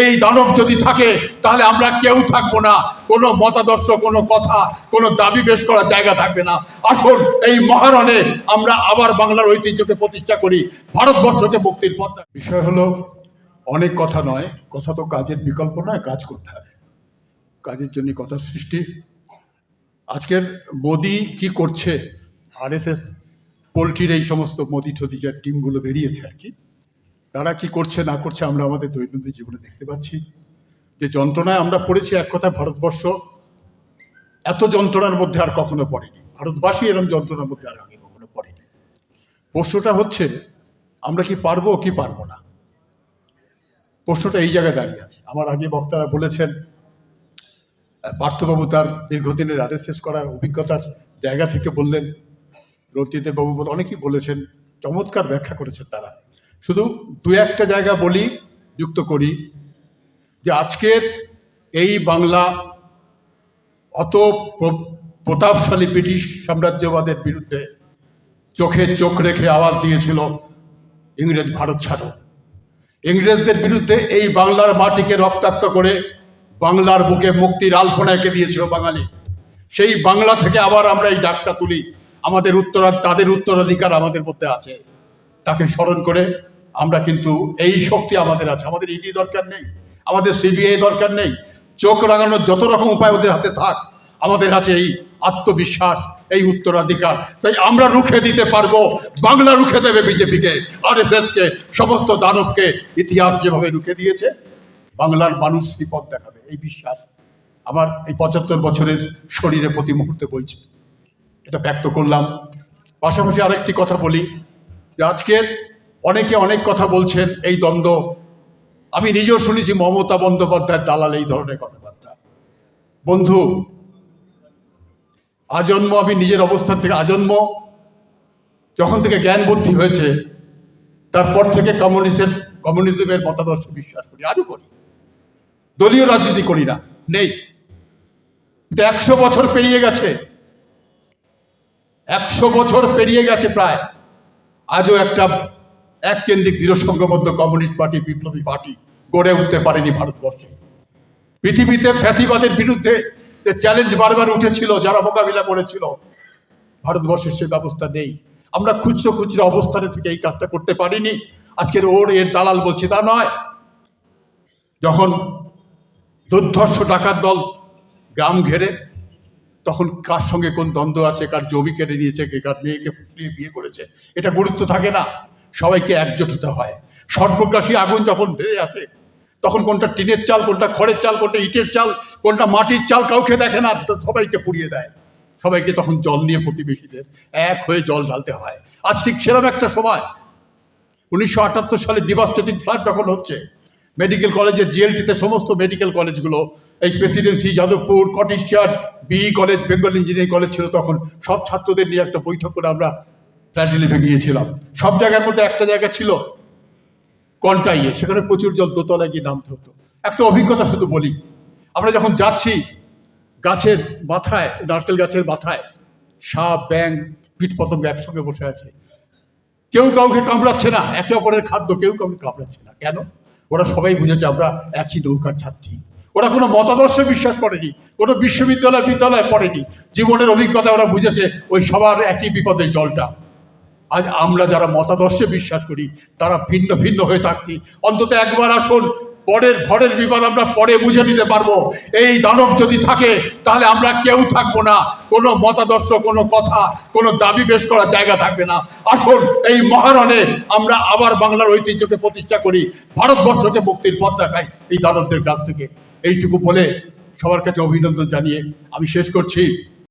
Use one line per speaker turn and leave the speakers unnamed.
এই দানব যদি থাকে, তাহলে আমরা কেউ থাকব না। কোনো মতাদর্শ, কোনো কথা, কোনো দাবি পেশ করার জায়গা থাকবে না। আসুন, এই মহারণে আমরা আবার বাংলার ঐতিহ্যকে প্রতিষ্ঠা করি, ভারতবর্ষকে মুক্তির পথ বিষয় হলো, অনেক কথা নয়, কথা তো কাজের বিকল্প নয়, কাজ করতে হবে। কাজের জন্য কথা সৃষ্টি। আজকের মোদি কি করছে? আরএসএস, পোলট্রির এই সমস্ত মোদি ঠদি যে টিমগুলো বেরিয়েছে আর কি। তারা কি করছে, না করছে আমরা আমাদের দৈনন্দিন জীবনে দেখতে পাচ্ছি। যে যন্ত্রণায় আমরা পড়েছি এক কথায় ভারতবর্ষ, এত যন্ত্রণার মধ্যে আর কখনো পড়েনি। ভারতবাসী এরকম যন্ত্রণার মধ্যে আর আগে কখনো পড়েনি। প্রশ্নটা হচ্ছে, আমরা কি পারব কি পারব না? প্রশ্নটা এই জায়গায় দাঁড়িয়ে আছে। আমার আগে বক্তারা বলেছেন, পার্থবাবু তার দীর্ঘদিনের আরএসএস করার অভিজ্ঞতার জায়গা থেকে বললেন। রঞ্জিতের বাবু বলে অনেকেই বলেছেন, চমৎকার ব্যাখ্যা করেছেন তারা। শুধু দু একটা জায়গা বলি, যুক্ত করি, যে আজকের এই বাংলা অত প্র- প্রতাপশালী ব্রিটিশ সাম্রাজ্যবাদের বিরুদ্ধে চোখে চোখ রেখে আওয়াজ দিয়েছিল ইংরেজ ভারত ছাড়ো। ইংরেজদের বিরুদ্ধে এই বাংলার মাটিকে রক্তাক্ত করে বাংলার বুকে মুক্তির আলপনা এঁকে দিয়েছিল বাঙালি। সেই বাংলা থেকে আবার আমরা এই ডাকটা তুলি। আমাদের উত্তরা, তাদের উত্তরাধিকার আমাদের মধ্যে আছে। তাকে স্মরণ করে আমরা কিন্তু এই শক্তি আমাদের আছে। আমাদের ইডি দরকার নেই। আমাদের সিবিআই দরকার নেই। চোখ রাঙানোর যত রকম উপায় ওদের হাতে থাক, আমাদের আছে এই আত্মবিশ্বাস, এই উত্তরাধিকার, তাই আমরা রুখে দিতে পারব। বাংলা রুখে দেবে বিজেপিকে আর কে, সমস্ত দানবকে, ইতিহাস যেভাবে রুখে দিয়েছে, বাংলার মানুষ বিপদ দেখাবে। এই বিশ্বাস আমার এই পঁচাত্তর বছরের শরীরে প্রতি মুহূর্তে বইছে। এটা ব্যক্ত করলাম। পাশাপাশি আরেকটি কথা বলি যে আজকের অনেকে অনেক কথা বলছেন, এই দ্বন্দ্ব। আমি নিজেও শুনেছি মমতা বন্দ্যোপাধ্যায়ের দালাল এই ধরনের কথাবার্তা। বন্ধু, আজন্ম, আমি নিজের অবস্থান থেকে আজন্ম। যখন থেকে জ্ঞান বুদ্ধি হয়েছে, তারপর থেকে কমিউনিস্টের, কমিউনিজমের মতাদর্শ বিশ্বাস করি, আজও করি। দলীয় রাজনীতি করি না, নেই। কিন্তু একশো বছর পেরিয়ে গেছে। একশো বছর পেরিয়ে গেছে প্রায়। আজও একটা এক কেন্দ্রিক দৃঢ় সংঘবদ্ধ কমিউনিস্ট পার্টি, বিপ্লবী পার্টি গড়ে উঠতে পারেনি ভারতবর্ষে। পৃথিবীতে ফ্যাসিবাদের বিরুদ্ধে যে চ্যালেঞ্জ বারবার উঠেছিল, যারা মোকাবিলা করেছিল ভারতবর্ষের সে ব্যবস্থা নেই। আমরা খুচরো খুচরো অবস্থানে থেকে এই কাজটা করতে পারিনি। আজকের ওর, এর দালাল বলছি তা নয়। যখন দুর্ধর্ষ ডাকাত দল গ্রাম ঘেরে, তখন কার সঙ্গে কোন দ্বন্দ্ব আছে, কার জমি কেড়ে নিয়েছে কে কার মেয়েকে ফুসলিয়ে বিয়ে করেছে, এটা গুরুত্ব থাকে না। সবাইকে একজোট হতে হয়। সর্বগ্রাসী আগুন যখন ধেয়ে আসে, তখন কোনটা টিনের চাল, কোনটা খড়ের চাল, কোনটা ইটের চাল, কোনটা মাটির চাল কাউকে দেখে না, সবাইকে পুড়িয়ে দেয়। সবাইকে তখন জল নিয়ে প্রতিবেশীদের এক হয়ে জল ঢালতে হয়। আজ ঠিক সেরকম একটা সময়। উনিশশো আটাত্তর সালে ডিভাস্টেটিং ফ্লাড যখন হচ্ছে, মেডিকেল কলেজের জিএলটিতে সমস্ত মেডিকেল কলেজগুলো, এই Presidency, Jadavpur Scottish Church BE college, Bengal engineering college ছিল তখন, সব ছাত্রদের নিয়ে একটা বৈঠক করে আমরা ফ্ল্যাট গিয়েছিলাম। সব জায়গার মধ্যে একটা জায়গা ছিল, কন্টাইয়ে, সেখানে প্রচুর জল, দোতলায় গিয়ে নামতে হতো। একটা অভিজ্ঞতা শুধু বলি, আমরা যখন যাচ্ছি গাছের মাথায়, নারকেল গাছের মাথায়, সাপ ব্যাং কীট পতঙ্গ একসঙ্গে বসে আছে। কেউ কাউকে কামড়াচ্ছে না, একে অপরের খাদ্য, কেউ কাউকে কামড়াচ্ছে না। কেন? ওরা সবাই বুঝেছে আমরা একই নৌকার ছাত্রী। ওরা কোনো মতাদর্শে বিশ্বাস করেনি, কোনো বিশ্ববিদ্যালয়, বিদ্যালয়ে পড়েনি। জীবনের অভিজ্ঞতা ওরা বুঝেছে, ওই সবার একই বিপদে জলটা। আজ আমরা যারা মতাদর্শে বিশ্বাস করি, তারা ভিন্ন ভিন্ন হয়ে থাকছি। অন্তত একবার আসুন, পরের ঘরের বিপদ আমরা পরে বুঝে নিতে পারব। এই দানব যদি থাকে, তাহলে আমরা কেউ থাকব না। কোনো মতাদর্শ, কোনো কথা, কোনো দাবি পেশ করার জায়গা থাকবে না। আসুন, এই মহারণে আমরা আবার বাংলার ঐতিহ্যকে প্রতিষ্ঠা করি, ভারতবর্ষকে মুক্তির পথ দেখাই এই দানবদের কাছ থেকে। এইটুকু বলে সবার কাছে অভিনন্দন জানিয়ে আমি শেষ করছি।